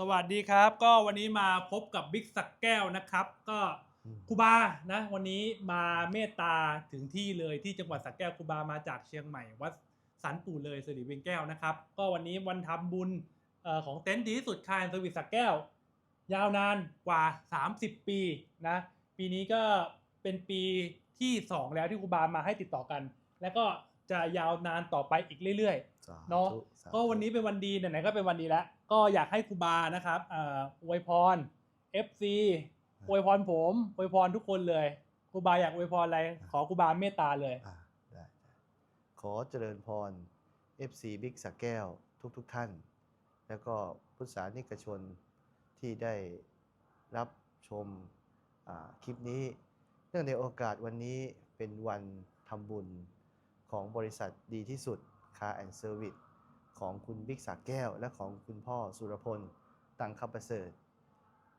สวัสดีครับ ก็วันนี้มาพบกับบิ๊กสักแก้วนะครับ ก็ครูบานะวันนี้มาเมตตาถึงที่เลยที่จังหวัดสักแก้วครูบามาจากเชียงใหม่วัดสันปู่เลยสิริเวียงแก้วนะครับ ก็วันนี้วันทำบุญออของเต็นท์ดีที่สุดคายสวิตสักแก้ว ยาวนานกว่า 30 ปีนะปีนี้ก็เป็นปีที่ 2 แล้วที่ครูบามาให้ติดต่อกัน และก็ จะยาวนานต่อไปอีกเรื่อยๆสาธุเนาะสาธุก็วันนี้เป็นวันดีไหนๆก็เป็นวันดีแล้ว ก็อยากให้ครูบานะครับเอ่ออวยพร FC อวยพรผมอวยพรทุกคนเลยครูบาอยากอวยพรอะไร ขอครูบาเมตตาเลยอ่าได้ได้ขอเจริญพร FC บิ๊กสักแก้วทุกทุกๆท่าน แล้วก็พุทธศาสนิกชนที่ได้รับชมอ่าคลิปนี้ เนื่องในโอกาสวันนี้เป็นวันทำบุญ ของบริษัทดีที่สุด Car and Service ของคุณบิ๊กสักแก้ว และของคุณพ่อสุรพล ตังคประเสริฐ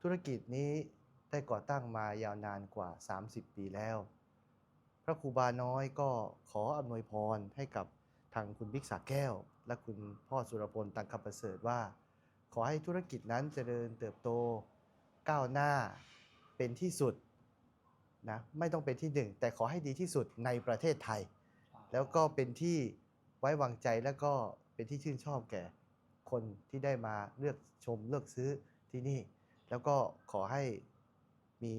ธุรกิจนี้ได้ก่อตั้งมายาวนานกว่า 30 ปีแล้ว พระครูบาน้อยก็ขออำนวยพรให้กับทางคุณบิ๊กสาแก้ว และคุณพ่อสุรพลตังคประเสริฐว่า ขอให้ธุรกิจนั้นเจริญเติบโต ก้าวหน้าเป็นที่สุดนะไม่ต้องเป็นที่หนึ่งแต่ขอให้ดีที่สุดในประเทศไทย แล้วก็เป็นที่ไว้วางใจแล้วก็เป็นที่ชื่นชอบแก่คนที่ได้มาเลือกชมเลือกซื้อที่นี่ แล้วก็ขอให้มี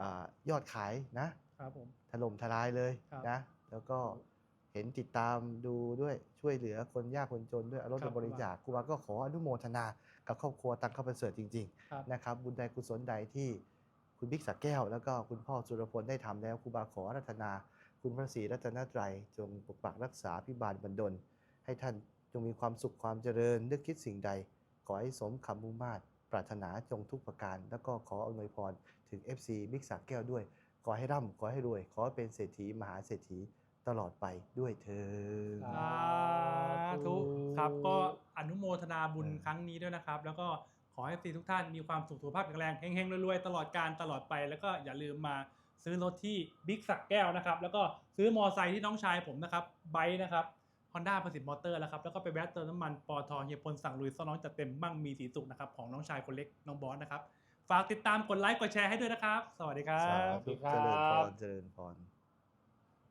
อายอดขายนะครับผมถล่มทลายเลยครับนะ แล้วก็เห็นติดตามดูด้วยช่วยเหลือคนยากคนจนด้วยเอารถครัไปบบริจาคครูบาก็ขออนุโมทนา กับครอบครัวตังข้าวประเสริฐจริงครับๆนะครับ บุญใดกุศลใดที่คุณบิ๊กสักแก้ว แล้วก็คุณพ่อสุรพลได้ทำแล้วครูบาขออารัตนา คุณพระศรีรัตนตรัยจงปกปักรักษาพิบาลบรรดล ให้ท่านจงมีความสุขความเจริญนึกคิดสิ่งใด ขอให้สมคำมุ่งมาตรปรารถนาจงทุกประการ แล้วก็ขออำนวยพรถึง FC บิ๊กสักแก้วด้วย ขอให้ร่ำขอให้รวย ขอเป็นเศรษฐีมหาเศรษฐีตลอดไปด้วยเธอสาธุครับก็อนุโมทนาบุญครั้งนี้ด้วยนะครับ แล้วก็ขอให้ทุกท่านมีความสุขสุขภาพแข็งแรงเฮงๆรวยๆตลอดการตลอดไป แล้วก็อย่าลืมมา ซื้อรถที่บิ๊กสักแก้วนะครับ แล้วก็ซื้อมอไซค์ที่น้องชายผมนะครับไบค์นะครับ Honda ประสิทธิ์มอเตอร์แล้วครับ แล้วก็ไปแวะเติมน้ำมันปอทเฮียพลสั่งลุยซ้อนน้องจัดเต็มมั่งมีสีสุขนะครับ ของน้องชายคนเล็กน้องบอสนะครับ ฝากติดตามกดไลค์กดแชร์ให้ด้วยนะครับ สวัสดีครัสาบธุเจริญพรเจริญพร